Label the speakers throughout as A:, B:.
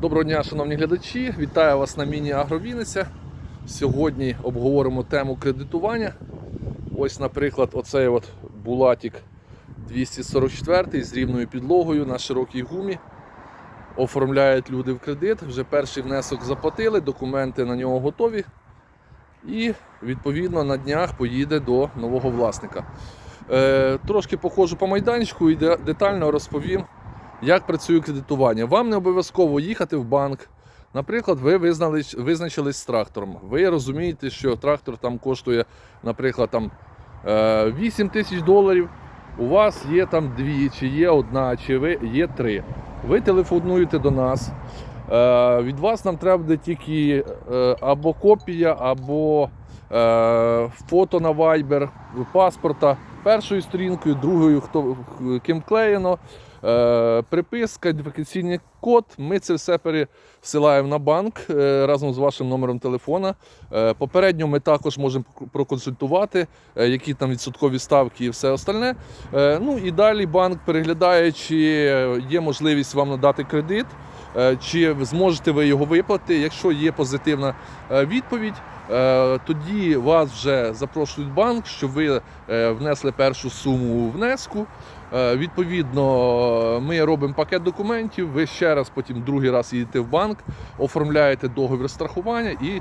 A: Доброго дня, шановні глядачі! Вітаю вас на міні-агровіниця. Сьогодні обговоримо тему кредитування. Ось, наприклад, оцей от Булатік 244 з рівною підлогою на широкій гумі. Оформляють люди в кредит. Вже перший внесок заплатили, документи на нього готові. І відповідно на днях поїде до нового власника. Е, трошки походжу по майданчику і детально розповім, як працює кредитування. Вам не обов'язково їхати в банк. Наприклад, ви визнали, визначились з трактором. Ви розумієте, що трактор там коштує, наприклад, там, е, 8 тисяч доларів. У вас є там дві, чи є одна, чи ви є три. Ви телефонуєте до нас. Е, від вас нам треба буде тільки е, або копія, або е, фото на Viber, паспорта. Першою сторінкою, другою, хто ким клеєно, е, приписка, ідентифікаційний код. Ми це все пересилаємо на банк е, разом з вашим номером телефона. Е, попередньо ми також можемо проконсультувати, е, які там відсоткові ставки і все остальне. Е, ну і далі банк переглядає, чи є можливість вам надати кредит. Е, Чи зможете ви його виплатити? Якщо є позитивна е, відповідь, е, тоді вас вже запрошують банк, щоб ви внесли першу суму внеску. Е, Відповідно, ми робимо пакет документів. Ви ще раз, потім другий раз їдете в банк, оформляєте договір страхування і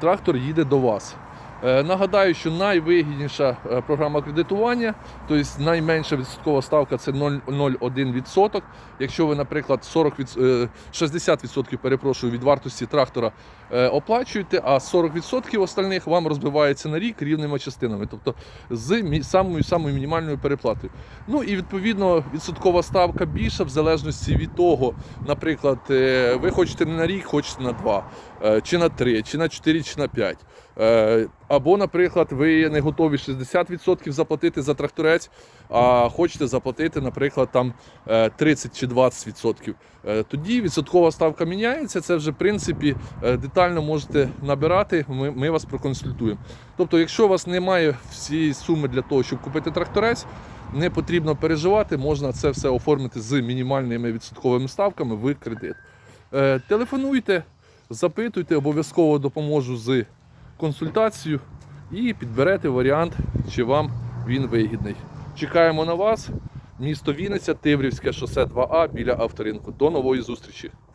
A: трактор їде до вас. Е, Нагадаю, що найвигідніша е, програма кредитування, тобто найменша відсоткова ставка це 0,01%. Якщо ви, наприклад, 40 від, е, 60% перепрошую від вартості трактора оплачуєте, а 40% остальних вам розбивається на рік рівними частинами, тобто з самою самою мінімальною переплатою. Ну і відповідно відсоткова ставка більша в залежності від того, наприклад, ви хочете не на рік, хочете на 2, е, чи на 3, чи на 4, чи на 5. Е, Або, наприклад, ви не готові 60% заплатити за тракторець, а хочете заплатити, наприклад, там е, 30 чи 20%. Е, Тоді відсоткова ставка міняється. Це вже в принципі е, детально можете набирати. Ми, ми вас проконсультуємо. Тобто, якщо у вас немає всієї суми для того, щоб купити тракторець, не потрібно переживати, можна це все оформити з мінімальними відсотковими ставками в кредит. Е, Телефонуйте, запитуйте, обов'язково допоможу з консультацією і підберете варіант, чи вам він вигідний. Чекаємо на вас. Місто Вінниця, Тиврівське шосе 2А біля авторинку. До нової зустрічі!